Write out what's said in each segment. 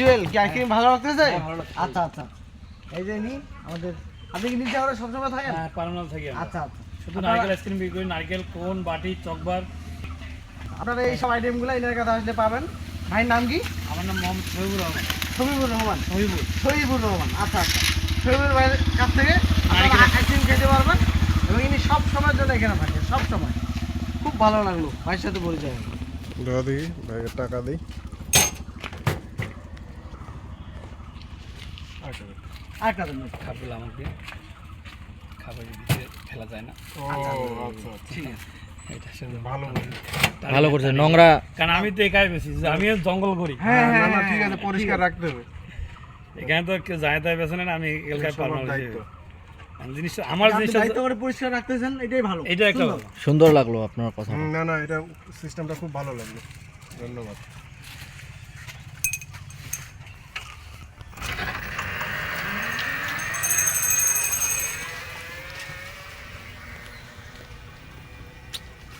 জুয়েল কি আইসক্রিম ভালো লাগতেছে? হ্যাঁ, আচ্ছা আচ্ছা। এই যে নি আমাদের আপনি কি নিচে আমরা সবসময় থাকেন? হ্যাঁ পারমানাল থাকি আচ্ছা আচ্ছা। শুধু নারকেল আইসক্রিম বিক্রি করি নারকেল কোন বাটি চকবার। আপনারা এই সব আইটেমগুলো এনার কাছে আসলে পাবেন। ভাইয়ের নাম কি? আমার নাম মোহাম্মদ শহীবুর রহমান। শফিবুর রহমান। শহীবুর। শহীবুর রহমান আচ্ছা আচ্ছা। শহীবুর ভাইয়ের কাছ থেকে আপনারা আইসক্রিম খেতে পারবেন এবং ইনি সব সময়ের জন্য এখানে থাকেন সব সময়। খুব ভালো লাগল ভাইয়ের সাথে পরিচয়। দেখি ভাইয়ের টাকা দিই আরেকটা দেন ভাই। আমাকে খাবার দিতে খেলা যায় না। ও ঠিক আছে। ভালো ভালো করছে। নোংরা কারণ আমি তো একাই বেশি আমিও জঙ্গল করি। হ্যাঁ না হ্যাঁ হ্যাঁ, ঠিক আছে পরিষ্কার রাখতে হবে। এখানে তো কেউ যায় তাই বেছে না আমি এলাকায় পারমাল জিনিসটা আমার জিনিসটা করে পরিষ্কার রাখতেছেন এটাই ভালো। এটা একটা সুন্দর। সুন্দর লাগল আপনার কথা। না না এটা সিস্টেমটা খুব ভালো লাগল। ধন্যবাদ।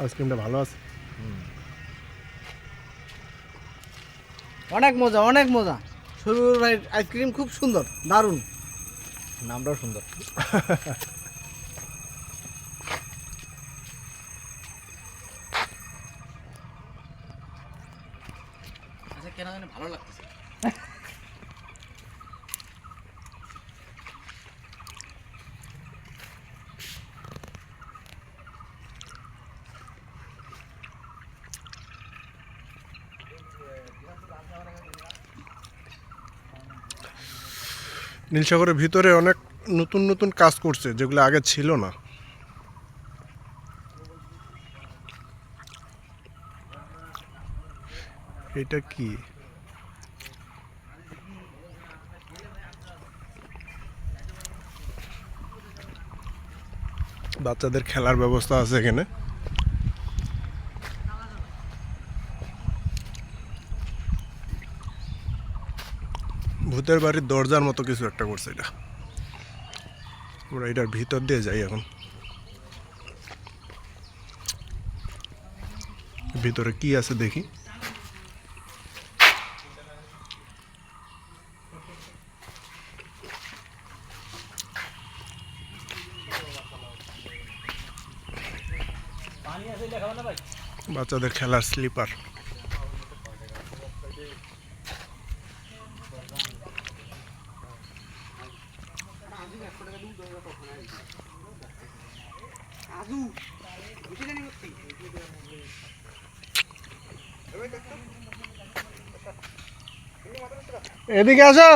আইসক্রিমটা ভালো আছে। অনেক মজা অনেক মজা। শরীর ভাইয়ের আইসক্রিম খুব সুন্দর দারুণ। নামটাও সুন্দর। আচ্ছা কেন জানি ভালো লাগতেছে। নীলসাগরের ভিতরে অনেক নতুন নতুন কাজ করছে, যেগুলো আগে ছিল না। এটা কি? বাচ্চাদের খেলার ব্যবস্থা আছে এখানে। ভূতের বাড়ির দরজার মতো কিছু একটা করছে এটা। আমরা এটার ভিতর দিয়ে যাই এখন। ভিতরে কি আছে দেখি। বাচ্চাদের খেলার স্লিপার। এদিকে আসো